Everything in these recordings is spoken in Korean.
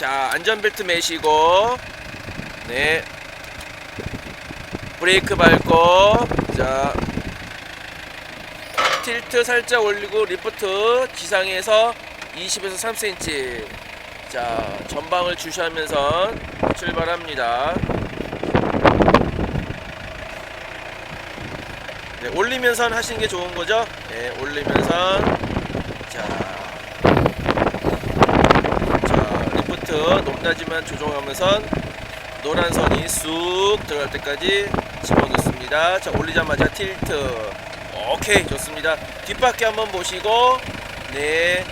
자 안전벨트 매시고. 네. 브레이크 밟고. 자. 틸트 살짝 올리고 리프트 지상에서 20에서 3cm 자 전방을 주시하면서 출발합니다. 네, 올리면선 하시는 게 좋은 거죠? 네, 올리면선. 자, 자 리프트 높낮이만 조정하면서 노란 선이 쑥 들어갈 때까지 집어넣습니다. 자 올리자마자 틸트. 오케이 좋습니다. 뒷바퀴 한번 보시고 네.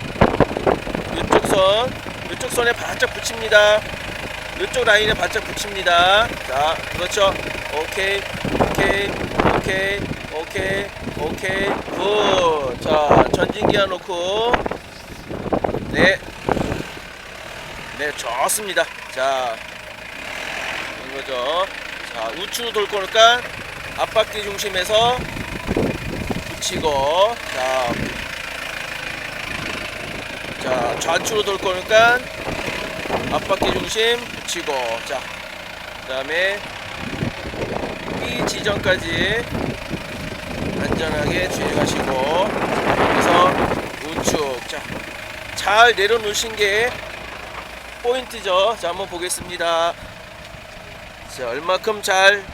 이쪽 선 이쪽 선에 바짝 붙입니다. 이쪽 라인에 바짝 붙입니다. 자 그렇죠. 오케이 오케이 오케이 오케이 오케이. 굿자 전진기어 놓고 네 네, 좋습니다. 자, 이거죠. 자, 우측으로 돌 거니까 앞바퀴 중심에서 붙이고, 자, 자, 좌측으로 돌 거니까 앞바퀴 중심 붙이고, 자, 그 다음에 B 지점까지 안전하게 주행하시고, 여기서 우측, 자, 잘 내려놓으신 게 포인트죠. 자, 한번 보겠습니다. 자, 얼마큼 잘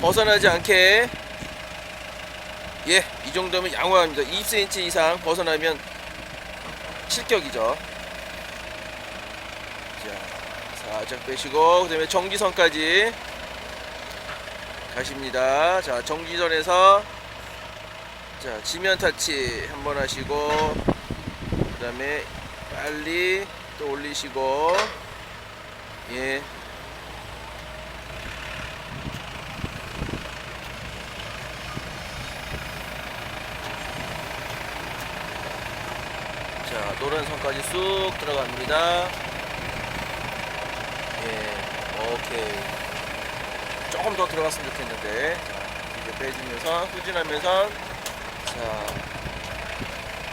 벗어나지 않게 예, 이 정도면 양호합니다. 2cm 이상 벗어나면 실격이죠. 자, 살짝 빼시고 그다음에 정지선까지 가십니다. 자, 정지선에서 자, 지면 타치 한번 하시고 그다음에 빨리 또 올리시고. 예. 자 노란 선까지 쑥 들어갑니다. 예 오케이. 조금 더 들어갔으면 좋겠는데. 자 이제 빼주면서 후진하면서. 자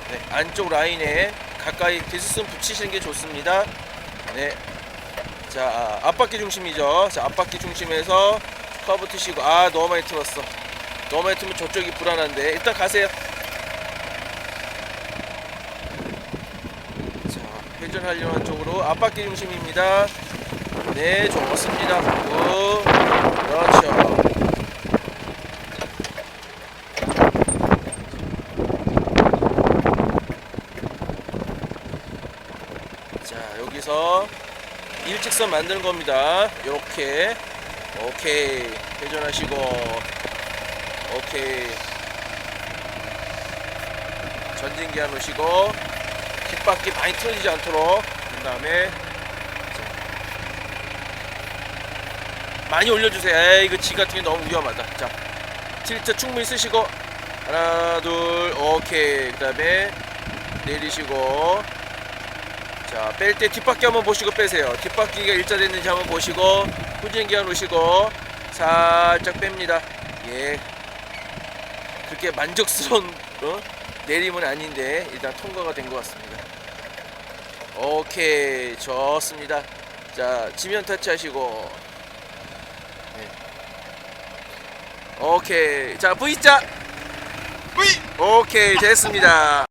네, 안쪽 라인에 가까이 디스슨 붙이시는 게 좋습니다. 네. 자, 앞바퀴 중심이죠. 자, 앞바퀴 중심에서 커브 트시고 아, 너무 많이 틀었어. 너무 많이 틀면 저쪽이 불안한데. 일단 가세요. 자, 회전하려는 쪽으로 앞바퀴 중심입니다. 네, 좋습니다. 굿. 그렇죠. 자 여기서 일직선 만드는 겁니다. 이렇게. 오케이. 회전하시고. 오케이. 전진기 안 놓으시고 뒷바퀴 많이 틀어지지 않도록 그 다음에 많이 올려주세요. 에이 이거 지 같은 게 너무 위험하다. 자 틸트 충분히 쓰시고 하나 둘 오케이. 그 다음에 내리시고 자, 뺄 때 뒷바퀴 한번 보시고 빼세요. 뒷바퀴가 일자됐는지 한번 보시고 후진기어 놓으시고 살짝 뺍니다. 예. 그렇게 만족스러운 어? 내림은 아닌데 일단 통과가 된 것 같습니다. 오케이, 좋습니다. 자, 지면 터치하시고 네. 오케이, 자 V자 V 오케이 됐습니다.